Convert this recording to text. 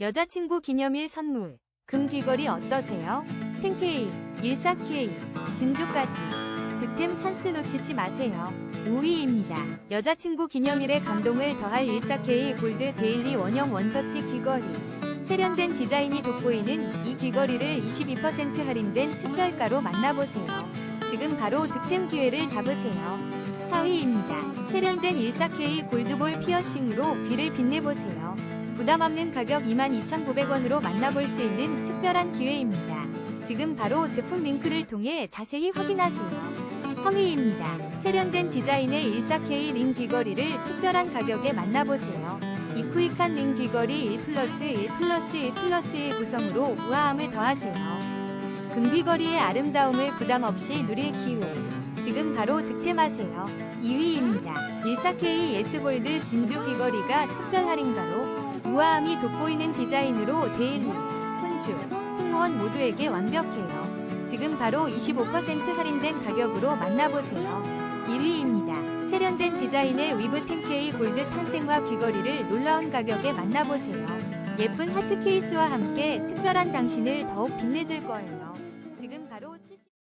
여자친구 기념일 선물. 금 귀걸이 어떠세요? 10K, 14K, 진주까지. 득템 찬스 놓치지 마세요. 5위입니다. 여자친구 기념일에 감동을 더할 14K 골드 데일리 원형 원터치 귀걸이. 세련된 디자인이 돋보이는 이 귀걸이를 22% 할인된 특별가로 만나보세요. 지금 바로 득템 기회를 잡으세요. 4위입니다. 세련된 14K 골드볼 피어싱으로 귀를 빛내보세요. 부담 없는 가격 22,900원으로 만나볼 수 있는 특별한 기회입니다. 지금 바로 제품 링크를 통해 자세히 확인하세요. 3위입니다. 세련된 디자인의 14K 링 귀걸이를 특별한 가격에 만나보세요. 이 쿠익한 링 귀걸이 1 플러스 1 플러스 1 플러스 1 구성으로 우아함을 더하세요. 금귀걸이의 아름다움을 부담 없이 누릴 기회. 지금 바로 득템하세요. 2위입니다. 14K 예스골드 진주 귀걸이가 특별 할인가로 우아함이 돋보이는 디자인으로 데일리, 혼주, 승무원 모두에게 완벽해요. 지금 바로 25% 할인된 가격으로 만나보세요. 1위입니다. 세련된 디자인의 위브 10K 골드 탄생화 귀걸이를 놀라운 가격에 만나보세요. 예쁜 하트 케이스와 함께 특별한 당신을 더욱 빛내줄 거예요. 지금 바로 70...